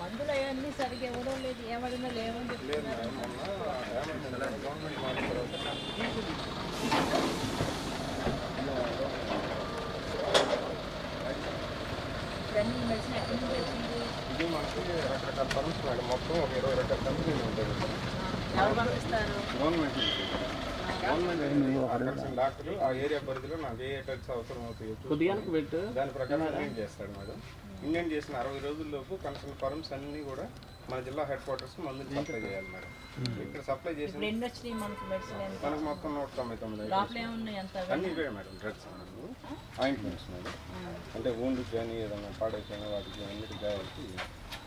మందులు అవన్నీ సరిగ్గా ఇవ్వడం లేదు. ఏమడినా లేవని చెప్తున్నారు. ఇవన్నీ మెడిసిన్ ఎక్కడి నుంచి వచ్చింది? ఇది మనకి రకరకాల ఫర్మ్స్ మేడం మొత్తం ఒక ఇరవై రకాల కంపెనీలు ఉంటాయి. ఎవరు పంపిస్తారు? గవర్నమెంట్ నుంచి. గవర్నమెంట్ అక్కడ డాక్టర్ ఆ ఏరియా పరిధిలో నాకు ఏ డ్రగ్స్ అవసరం అవుతాయో చూసి దాని ప్రకారం ఇండియన్ చేస్తాడు మేడం? ఇండియన్ చేసిన? అరవై రోజుల్లోపు కన్సర్న్ ఫర్మ్స్ అన్ని కూడా మన జిల్లా హెడ్ క్వార్టర్స్ మందులు సప్లై చేయాలి మేడం. ఇక్కడ సప్లై వచ్చినాయి మనకు మొత్తం నూట తొంభై తొమ్మిది అన్ని ఇవే మేడం డ్రగ్స్ ఆయింట్మెంట్స్ మేడం. అంటే wound కానీ ఏదైనా పాడైపోయిన వాటికి అన్నిటి గాయాలకి expiry date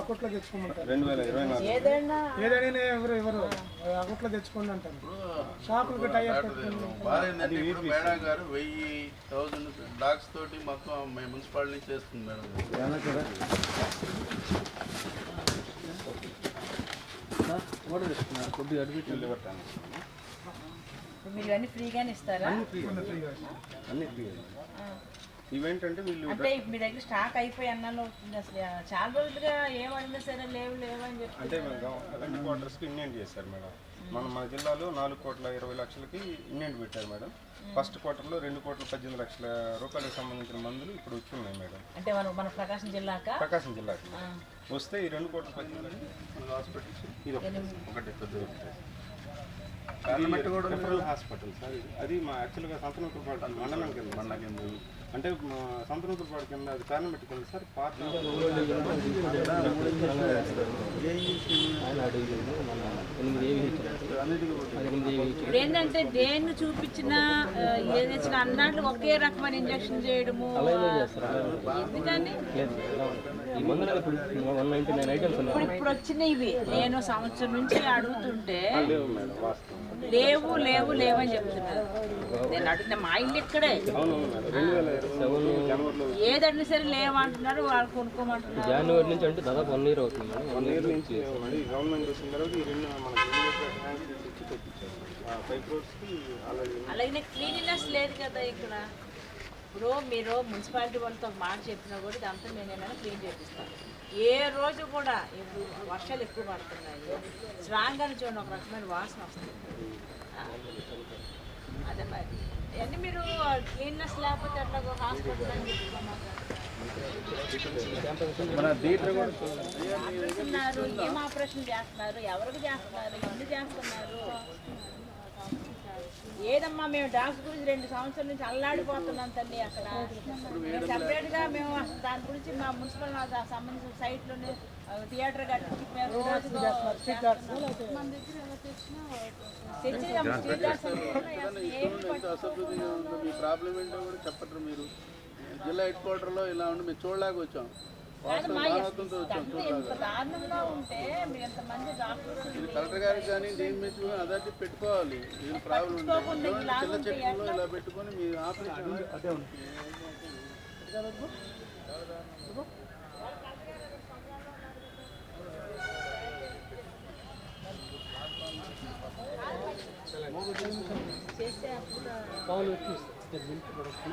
అకౌంట్లో తెచ్చుకోమంటారు. ఏదైనా ఎవరు ఎవరు? అకౌంట్లో తెచ్చుకోండి అంటారు. షాపులకు మేడం గారు వెయ్యి తోటి మొత్తం మున్సిపాలిటీ చేస్తుంది మేడం. లివర్ టానిక్స్ మీరు ఇవన్నీ ఫ్రీగానే ఇస్తారా? అన్ని ఫ్రీ ఆ. ఇవేంటంటే వీళ్ళు అంటే మీ దగ్గర స్టాక్ అయిపోయి అన్నాను అసలు చాలా రోజులుగా ఏం అడిగినా సరే లేవు లేవు అని చెప్పి అంటే హెడ్ క్వార్టర్స్కి ఇండియన్ చేశారు మేడం. మనం మన జిల్లాలో నాలుగు కోట్ల ఇరవై లక్షలకి ఇండియన్ పెట్టారు మేడం. ఫస్ట్ క్వార్టర్లో రెండు కోట్ల పద్దెనిమిది లక్షల రూపాయలకు సంబంధించిన మందులు ఇప్పుడు వచ్చి ఉన్నాయి మేడం. అంటే మనం మన ప్రకాశం జిల్లాక? ప్రకాశం జిల్లాకి. వస్తే ఈ రెండు కోట్ల పద్దెనిమిది హాస్పిటల్స్ ఇది ఒకటి. ఒకటి పెద్ద పార్లమెంట్ కూడా రిఫరల్ హాస్పిటల్ సార్. అది మా యాక్చువల్గా సంతనూరుపాడు మండలం కింద. మండలం కింద. అంటే మా సంతనూరుపాడు కింద అది పార్లమెంట్ కింద సార్ పార్టీ ఏంటంటే దేన్ని చూపించినా ఆ, ఏది ఇచ్చినా అన్నట్లు ఒకే రకమైన ఇంజక్షన్ చేయడము ఎందుకని ఇప్పుడు ఇవి నేను సంవత్సరం నుంచి అడుగుతుంటే లేవు లేవు లేవు లేవని చెప్తున్నారు నేను అడిగిన మా ఇల్లు ఇక్కడే ఏదన్నా సరే లేవంటున్నారు వాళ్ళు కొనుక్కోమంటున్నారు. జనవరి నుంచి అంటే దాదాపు వన్ ఇయర్ అవుతుంది. వన్ ఇయర్ నుంచి గవర్నమెంట్ వచ్చిన తర్వాత ఈ రెండు అలాగే క్లీనినెస్ లేదు కదా ఇక్కడ. ఇప్పుడు మీరు మున్సిపాలిటీ వాళ్ళతో మాట చెప్పినా కూడా ఇదంతా నేను ఏమైనా క్లీన్ చేపిస్తాను. ఏ రోజు కూడా ఇప్పుడు వర్షాలు ఎక్కువ పడుతున్నాయి. స్ట్రాంగ్ అని చూడండి ఒక రకమైన వాసన వస్తుంది. అదే మరి. ఇవన్నీ మీరు క్లీన్నెస్ లేకపోతే అట్లా హాస్పిటల్ అని మన కూడా చేస్తున్నారు ఏం ఆపరేషన్ చేస్తున్నారు ఎవరికి చేస్తున్నారు ఎన్ని చేస్తున్నారు? ఏదమ్మా మేము డాక్టర్ గురించి రెండు సంవత్సరాల నుంచి అల్లాడిపోతున్నాం తల్లి అక్కడ. మేము separate గా మేము దాని గురించి మా మున్సిపల్ సంబంధించిన సైట్లోనే థియేటర్ మీ ప్రాబ్లం ఏంటో కూడా చెప్పట్రు మీరు. జిల్లా హెడ్ క్వార్టర్లో ఇలా ఉండి మేము చూడలేక వచ్చాం. మీరు కలెక్టర్ గారికి కానీ దేని మీద అదే పెట్టుకోవాలి. ఏం ప్రాబ్లం చిన్న చెట్టులో ఇలా పెట్టుకొని మీ ఆపరేషన్ అదే ఉంది పావులు మిల్క్ ప్రొడక్ట్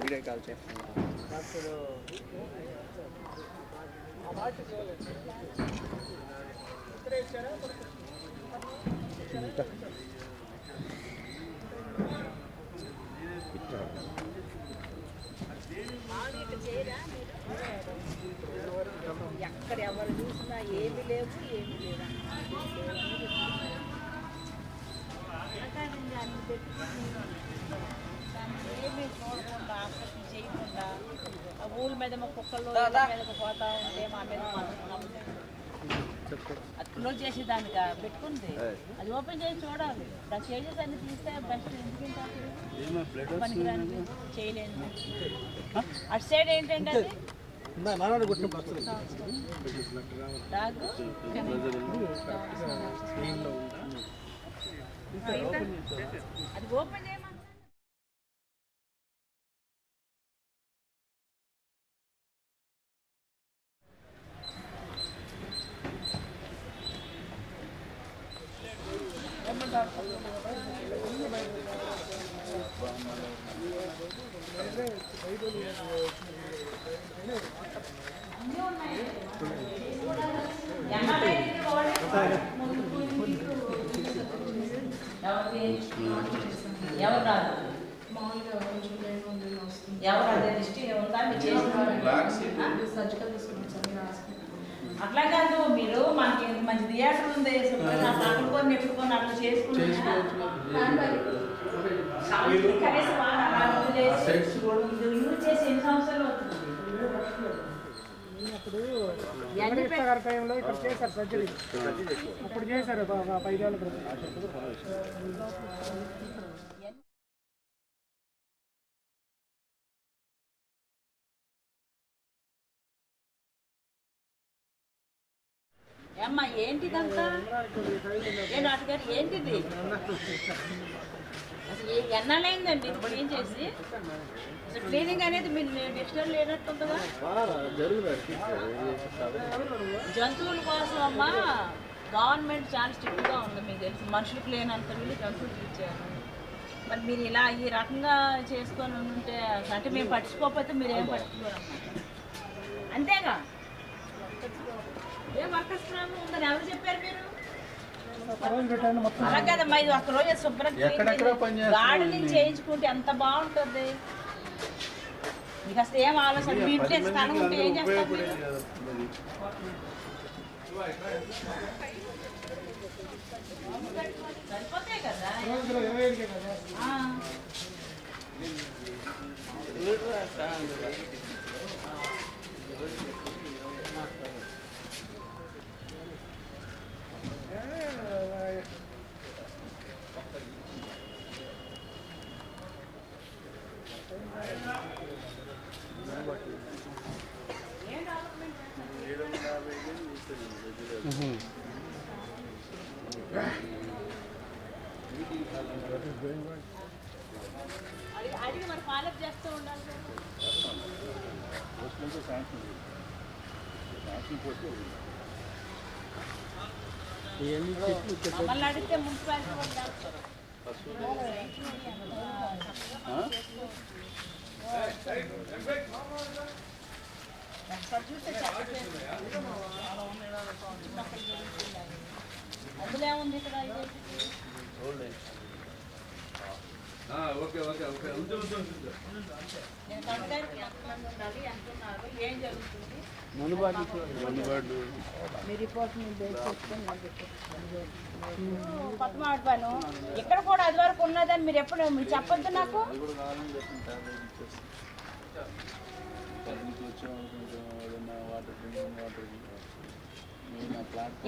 వీడియో కాల్ ఎక్కడ ఎవరు చూసినా ఏమి లేవు. ఏమి లేవు అట్లాంటిది అన్ని పెట్టుకొని దాన్ని ఏమీ చూడకుండా ఆపరేషన్ చేయకుండా ఆ ఊళ్ళ మీద మా కుక్కల్లో మీదకు పోతా ఉంటే మా మీద అది క్లోజ్ చేసేదానిగా పెట్టుకుంది అది ఓపెన్ చేసి చూడాలి. దాని చేసేసి అన్ని తీస్తే బెస్ట్ ఎందుకంటే పనికిరాని చేయలేదు అటు సైడ్ ఏంటంటే అది? ఓపెన్ ఎవరు రాదు ఎవరు అదే మీరు చేసిన బ్లాక్ సీట్ అట్లా కాదు మీరు మనకి మంచి థియేటర్ ఉంది శుభ్రంగా అక్కడ కొన్ని అట్లా చేసుకుంటున్నా కనీసం వారు అలా వదిలేసి సెట్స్ కూడా ఇది యూజ్ చేసి ఎన్ని సంవత్సరాలు అవుతుంది అప్పుడు వెంకటేశ్వర గారి టైంలో ఇక్కడ చేశారు సర్జరీ అప్పుడు చేశారు ఏమ్మా ఏంటిదంతా? ఏంటిది? అసలు ఎన్నాళ్ళైందండి క్లీన్ చేసి? అసలు క్లీనింగ్ అనేది మీరు డిస్టర్బ్ లేనట్టుందిగా జంతువుల కోసం అమ్మా గవర్నమెంట్ చాలా స్ట్రిక్ట్గా ఉంది మీకు తెలుసు. మనుషులకు లేనంత వీళ్ళు జంతువులు ఇచ్చారు మరి మీరు ఇలా ఈ రకంగా చేసుకొని ఉంటే అంటే మేము పట్టించుకోకపోతే మీరు ఏం పట్టించుకోరమ్మా? అంతేగా? ఏ వర్కర్స్ ప్రాబ్లం ఉందని ఎవరు చెప్పారు మీరు ఒక రోజు పెట్టండి మొత్తం అలా కదమ్మా ఇది ఒక రోజు శుభ్రం గార్డెనింగ్ చేయించుకుంటే ఎంత బాగుంటుంది? మీకు అసలు ఏం ఆలోచన? మీ ఇంట్లో ఉంటే ఏం చేస్తారు. సరిపోతాయి కదా రోజులో ఇరవై ఐదుకే కదా ఆ. అడిగి అడిగి మరి ఫాలోఅప్ చేస్తూ ఉండాలి కదా. మమ్మల్ని అడిగితే మున్సిపాలిటీ వాళ్ళు చేస్తారు. ఒకసారి చూస్తే చెప్పట్లేదు. అందులో ఏముంది ఇక్కడ ఇదేంటిది? ఓకే ఓకే ఓకే ఉంచు ఉంచు ఉన్నారు ఏం జరుగుతుంది మీ రిపోర్ట్ ఇక్కడ కూడా అది వరకు ఉన్నదని మీరు ఎప్పుడు మీరు చెప్పొద్దు నాకు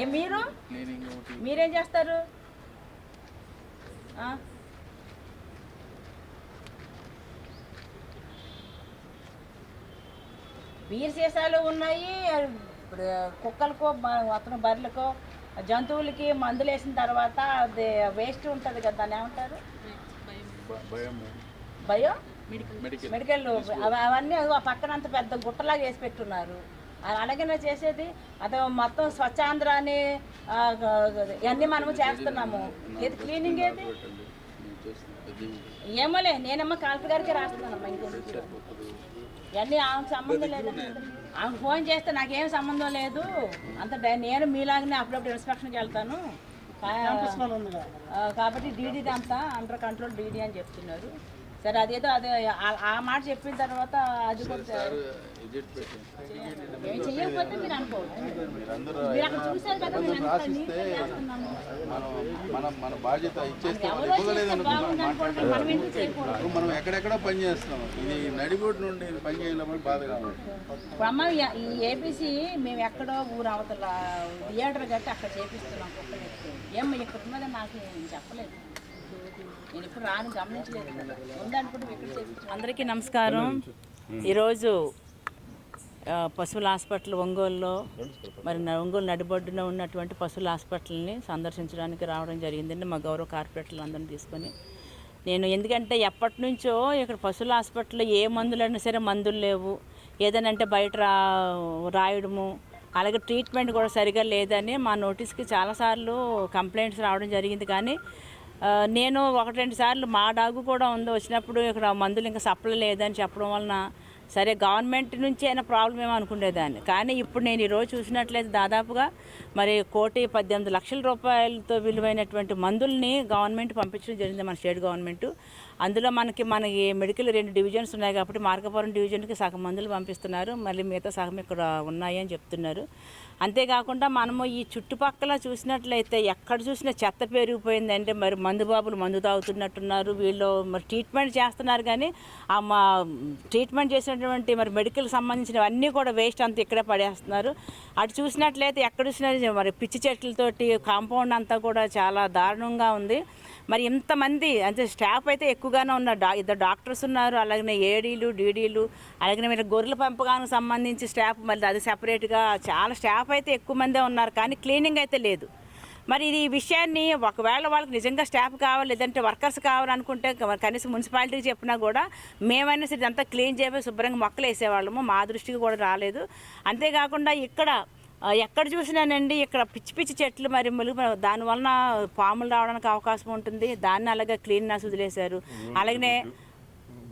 మీరు? మీరేం చేస్తారు? బీర్ సీసాలు ఉన్నాయి. ఇప్పుడు కుక్కలకో అతను బర్రెలకో జంతువులకి మందులు వేసిన తర్వాత అది వేస్ట్ ఉంటుంది కదా దాన్ని ఏమంటారు? భ- భయము భయో? మెడికల్ మెడికల్ అవ- అవన్నీ ఆ పక్కన అంత పెద్ద గుట్టలాగా వేసి పెట్టున్నారు. అ- అలాగే చేసేది. అదే మొత్తం స్వచ్ఛాంధ్ర అని ఇవన్నీ మనము చేస్తున్నాము. ఏది క్లీనింగ్ ఏది? ఏమోలే నేనమ్మా కలెక్టర్ గారికి రాస్తున్నానమ్మా ఇవన్నీ ఆమెకు సంబంధం లేదు. ఆమెకు ఫోన్ చేస్తే నాకేం సంబంధం లేదు. అంత డై- నేను మీలాగనే అప్పుడప్పుడు ఇన్స్పెక్షన్కి వెళ్తాను. కాబట్టి డీడీ అంతా అండర్ కంట్రోల్ డీడీ అని చెప్తున్నారు. సరే అదేదో అదే ఆ- మాట చెప్పిన తర్వాత అది కూడా చెయ్యకపోతే మీరు చేస్తున్నాము. మనం ఎక్కడెక్కడో పని చేస్తాం ఇది నడిబోటు నుండి పని చేయలేమని బాధగా అమ్మ ఈ- ఏపీసీ మేము ఎక్కడో ఊరు అవతల థియేటర్ కట్టి అక్కడ చేపిస్తున్నాం ఏమో ఇక్కడ ఉన్నదని నాకు ఏం చెప్పలేదు. అందరికీ నమస్కారం. ఈరోజు పశువుల హాస్పిటల్ ఒంగోలులో మరి ఒంగోలు నడిబొడ్డున ఉన్నటువంటి పశువుల హాస్పిటల్ని సందర్శించడానికి రావడం జరిగిందండి. మా గౌరవ కార్పొరేటర్లు అందరిని తీసుకొని. నేను ఎందుకంటే ఎప్పటి నుంచో ఇక్కడ పశువుల హాస్పిటల్లో ఏ మందులైనా సరే మందులు లేవు. ఏదైనా అంటే బయట రా రాయడము అలాగే ట్రీట్మెంట్ కూడా సరిగా లేదని మా నోటీస్కి చాలాసార్లు కంప్లైంట్స్ రావడం జరిగింది. కానీ నేను ఒకటి రెండు సార్లు మా డాగు కూడా ఉంది. వచ్చినప్పుడు ఇక్కడ మందులు ఇంకా సప్లై లేదని చెప్పడం వలన సరే గవర్నమెంట్ నుంచి అయినా ప్రాబ్లం ఏమో అనుకునేదాన్ని. కానీ ఇప్పుడు నేను ఈరోజు చూసినట్లయితే దాదాపుగా మరి కోటి పద్దెనిమిది లక్షల రూపాయలతో విలువైనటువంటి మందుల్ని గవర్నమెంట్ పంపించడం జరిగింది మన స్టేట్ గవర్నమెంట్. అందులో మనకి మనకి మెడికల్ రెండు డివిజన్స్ ఉన్నాయి కాబట్టి మార్గపురం డివిజన్కి సగం మందులు పంపిస్తున్నారు. మళ్ళీ మిగతా సగం ఇక్కడ ఉన్నాయి అని చెప్తున్నారు. అంతేకాకుండా మనము ఈ చుట్టుపక్కల చూసినట్లయితే ఎక్కడ చూసినా చెత్త పెరిగిపోయిందంటే మరి మందు బాబులు మందు తాగుతున్నట్టున్నారు. వీళ్ళు మరి ట్రీట్మెంట్ చేస్తున్నారు కానీ ఆ మా ట్రీట్మెంట్ చేసినటువంటి మరి మెడికల్ సంబంధించినవి అన్నీ కూడా వేస్ట్ అంతా ఇక్కడే పడేస్తున్నారు. అటు చూసినట్లయితే ఎక్కడ చూసినా మరి పిచ్చి చెట్లతోటి కాంపౌండ్ అంతా కూడా చాలా దారుణంగా ఉంది. మరి ఇంతమంది అంటే స్టాఫ్ అయితే ఎక్కువగానే ఉన్నారు డా ఇద్దరు డాక్టర్స్ ఉన్నారు. అలాగే ఏడీలు డీడీలు అలాగే మీరు గొర్రెల పెంపకానికి సంబంధించి స్టాఫ్ మళ్ళీ అది సెపరేట్గా చాలా స్టాఫ్ అయితే ఎక్కువ మందే ఉన్నారు కానీ క్లీనింగ్ అయితే లేదు. మరి ఇది ఈ విషయాన్ని ఒకవేళ వాళ్ళకి నిజంగా స్టాఫ్ కావాలి లేదంటే వర్కర్స్ కావాలనుకుంటే కనీసం మున్సిపాలిటీకి చెప్పినా కూడా మేమైనా సరే ఇదంతా క్లీన్ చేయబోయి శుభ్రంగా మొక్కలు వేసేవాళ్ళము. మా దృష్టికి కూడా రాలేదు. అంతేకాకుండా ఇక్కడ ఎక్కడ చూసినానండి ఇక్కడ పిచ్చి పిచ్చి చెట్లు మరి ములుగు దాని వలన పాములు రావడానికి అవకాశం ఉంటుంది. దాన్ని అలాగే క్లీన్ నాసి వదిలేశారు. అలాగనే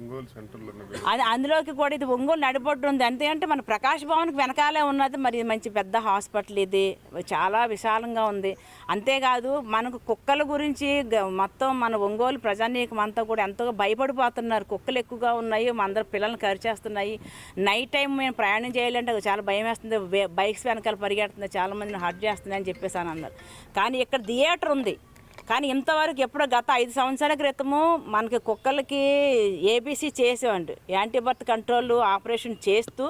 ఒంగోలు సెంటర్లో అది అందులోకి కూడా ఇది ఒంగోలు నడిపడ్డు ఉంది. అంతే అంటే మన ప్రకాష్ భవన్కి వెనకాలే ఉన్నది మరి మంచి పెద్ద హాస్పిటల్ ఇది. చాలా విశాలంగా ఉంది. అంతేకాదు మనకు కుక్కల గురించి గ- మొత్తం మన ఒంగోలు ప్రజానీకం అంతా కూడా ఎంతో భయపడిపోతున్నారు. కుక్కలు ఎక్కువగా ఉన్నాయి అందరు పిల్లల్ని కరిచేస్తున్నాయి. నైట్ టైం మేము ప్రయాణం చేయాలంటే చాలా భయం వేస్తుంది బైక్స్ వెనకాల పరిగెడుతుంది చాలా మందిని హర్ట్ చేస్తుంది అని చెప్పేసి అని అన్నారు. కానీ ఇక్కడ థియేటర్ ఉంది. కానీ ఇంతవరకు ఎప్పుడో గత ఐదు సంవత్సరాల క్రితము మనకి కుక్కలకి ఏబీసీ చేసేవండి. యాంటీబర్త్ కంట్రోల్ ఆపరేషన్ చేస్తూ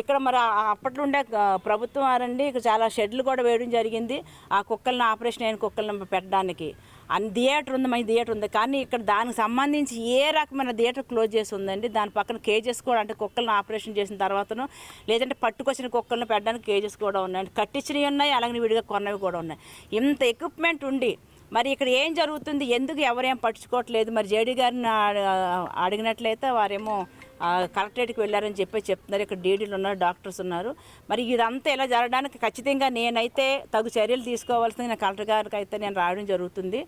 ఇక్కడ మరి అప్పట్లో ఉండే ప్రభుత్వం వారండి ఇక్కడ చాలా షెడ్లు కూడా వేయడం జరిగింది. ఆ కుక్కల్ని ఆపరేషన్ అయిన కుక్కలను పెట్టడానికి. అన్ని థియేటర్ ఉంది మంచి థియేటర్ ఉంది. కానీ ఇక్కడ దానికి సంబంధించి ఏ రకమైన థియేటర్ క్లోజ్ చేసి ఉందండి దాని పక్కన కేజెస్ కూడా అంటే కుక్కలను ఆపరేషన్ చేసిన తర్వాతను లేదంటే పట్టుకొచ్చిన కుక్కలను పెట్టడానికి కేజెస్ కూడా ఉన్నాయి. కట్టించినవి ఉన్నాయి అలాగే విడిగా కొన్నవి కూడా ఉన్నాయి. ఇంత ఎక్విప్మెంట్ ఉండి మరి ఇక్కడ ఏం జరుగుతుంది? ఎందుకు ఎవరేం పట్టించుకోవట్లేదు? మరి జేడీ గారిని ఆ- అడిగినట్లయితే వారేమో కలెక్టరేట్కి వెళ్ళారని చెప్పి చెప్తున్నారు. ఇక్కడ డీడీలు ఉన్నారు డాక్టర్స్ ఉన్నారు. మరి ఇదంతా ఇలా జరగడానికి ఖచ్చితంగా నేనైతే తగు చర్యలు తీసుకోవాల్సింది నా కలెక్టర్ గారికి అయితే నేను రావడం జరుగుతుంది.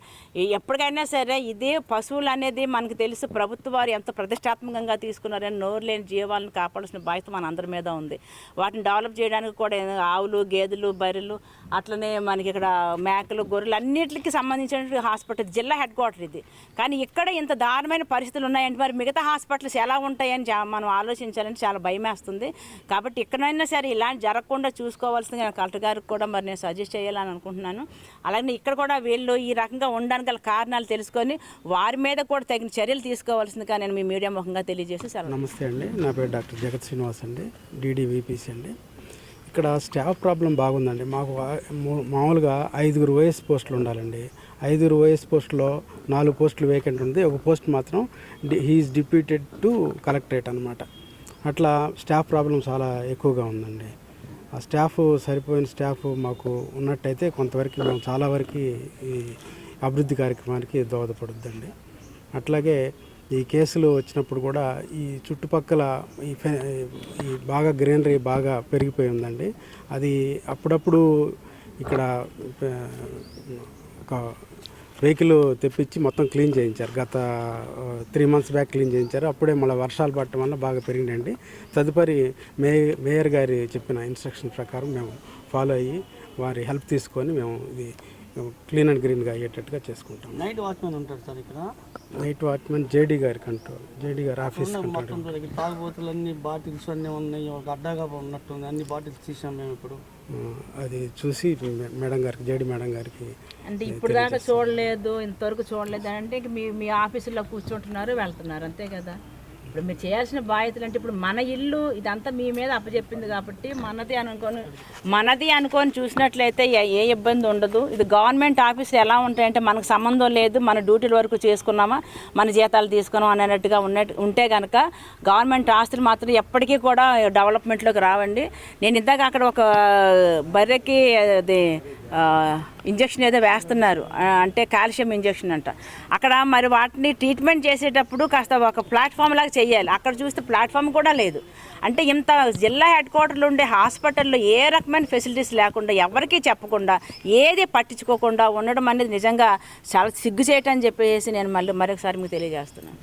ఎప్పటికైనా సరే ఇది పశువులు అనేది మనకు తెలుసు ప్రభుత్వ వారు ఎంత ప్రతిష్టాత్మకంగా తీసుకున్నారని నోరు లేని జీవాలను కాపాడాల్సిన బాధ్యత మన అందరి మీద ఉంది. వాటిని డెవలప్ చేయడానికి కూడా ఆవులు గేదెలు బర్రెలు అట్లనే మనకి ఇక్కడ మేకలు గొర్రెలు అన్నిటికి సంబంధించిన హాస్పిటల్ జిల్లా హెడ్ క్వార్టర్ ఇది. కానీ ఇక్కడ ఇంత దారుణమైన పరిస్థితులు ఉన్నాయంటే మరి మిగతా హాస్పిటల్స్ ఎలా ఉంటాయని జా- మనం ఆలోచించాలని చాలా భయం వేస్తుంది కాబట్టి ఎక్కడైనా సరే ఇలాంటి జరగకుండా చూసుకోవాల్సిందిగా కలెక్టర్ గారికి కూడా మరి నేను సజెస్ట్ చేయాలని అనుకుంటున్నాను. అలాగే ఇక్కడ కూడా వీళ్ళు ఈ రకంగా ఉండడానికి గల కారణాలు తెలుసుకొని వారి మీద కూడా తగిన చర్యలు తీసుకోవాల్సిందిగా నేను మీ మీడియా ముఖంగా తెలియజేసి సార్ నమస్తే అండి. నా పేరు డాక్టర్ జగత్ శ్రీనివాస్ అండి. డీడీవీపీసీ అండి. ఇక్కడ స్టాఫ్ ప్రాబ్లం బాగుందండి. మాకు మామూలుగా ఐదుగురు ఓఎస్ పోస్టులు ఉండాలండి. ఐదుగురు ఓఎస్ పోస్టులో నాలుగు పోస్టులు వేకెంట్ ఉంది. ఒక పోస్ట్ మాత్రం హీఈస్ డిప్యూటెడ్ టు కలెక్టరేట్ అనమాట అట్లా స్టాఫ్ ప్రాబ్లం చాలా ఎక్కువగా ఉందండి. ఆ స్టాఫ్ సరిపోయిన స్టాఫ్ మాకు ఉన్నట్టయితే కొంతవరకు మేము చాలా వరకు ఈ అభివృద్ధి కార్యక్రమానికి దోహదపడుద్దండి. అట్లాగే ఈ కేసులు వచ్చినప్పుడు కూడా ఈ చుట్టుపక్కల ఈ ఈ బాగా గ్రీనరీ బాగా పెరిగిపోయి ఉందండి. అది అప్పుడప్పుడు ఇక్కడ ఒక వెహికల్ తెప్పించి మొత్తం క్లీన్ చేయించారు. గత త్రీ మంత్స్ బ్యాక్ క్లీన్ చేయించారు. అప్పుడే మళ్ళీ వర్షాలు పడటం వల్ల బాగా పెరిగిందండి తదుపరి మే మేయర్ గారి చెప్పిన ఇన్స్ట్రక్షన్ ప్రకారం మేము ఫాలో అయ్యి వారి హెల్ప్ తీసుకొని మేము ఇది క్లీన్ అండ్ గ్రీన్గా అయ్యేటట్టుగా చేసుకుంటాం. నైట్ వాచ్మెన్ ఉంటారు సార్ ఇక్కడ. నైట్ వాచ్మెన్ జేడీ గారి కంట్రోల్ జేడీ గారి ఆఫీస్ తాగుబోతులు అన్ని బాటిల్స్ అన్నీ ఉన్నాయి. ఒక అడ్డాగా ఉన్నట్టుంది. అన్ని బాటిల్స్ తీసాం మేము ఇప్పుడు. అది చూసి మేడం గారికి జేడీ మేడం గారికి అంటే ఇప్పుడు దాకా చూడలేదు ఇంతవరకు చూడలేదు అంటే ఇంక మీ మీ ఆఫీసులో కూర్చుంటున్నారు వెళ్తున్నారు అంతే కదా? ఇప్పుడు మీరు చేయాల్సిన బాధ్యతలు అంటే ఇప్పుడు మన ఇల్లు ఇదంతా మీ మీద అప్పచెప్పింది కాబట్టి మనది అనుకొని మనది అనుకొని చూసినట్లయితే ఏ- ఇబ్బంది ఉండదు. ఇది గవర్నమెంట్ ఆఫీసులు ఎలా ఉంటాయంటే మనకు సంబంధం లేదు మన డ్యూటీల వరకు చేసుకున్నామా మన జీతాలు తీసుకున్నాం అనేటట్టుగా ఉన్నట్టు ఉంటే కనుక గవర్నమెంట్ ఆస్తులు మాత్రం ఎప్పటికీ కూడా డెవలప్మెంట్లోకి రావండి. నేను ఇందాక అక్కడ ఒక బర్రెకి అది ఇంజక్షన్ ఏదో వేస్తున్నారు. అంటే కాల్షియం ఇంజక్షన్ అంట. అక్కడ మరి వాటిని ట్రీట్మెంట్ చేసేటప్పుడు కాస్త ఒక ప్లాట్ఫామ్ లాగా చేయాలి అక్కడ చూస్తే ప్లాట్ఫామ్ కూడా లేదు. అంటే ఇంత జిల్లా హెడ్ క్వార్టర్లు ఉండే హాస్పిటల్లో ఏ రకమైన ఫెసిలిటీస్ లేకుండా ఎవరికీ చెప్పకుండా ఏది పట్టించుకోకుండా ఉండడం అనేది నిజంగా చాలా సిగ్గు చేయటం అని చెప్పేసి నేను మళ్ళీ మరొకసారి మీకు తెలియజేస్తున్నాను.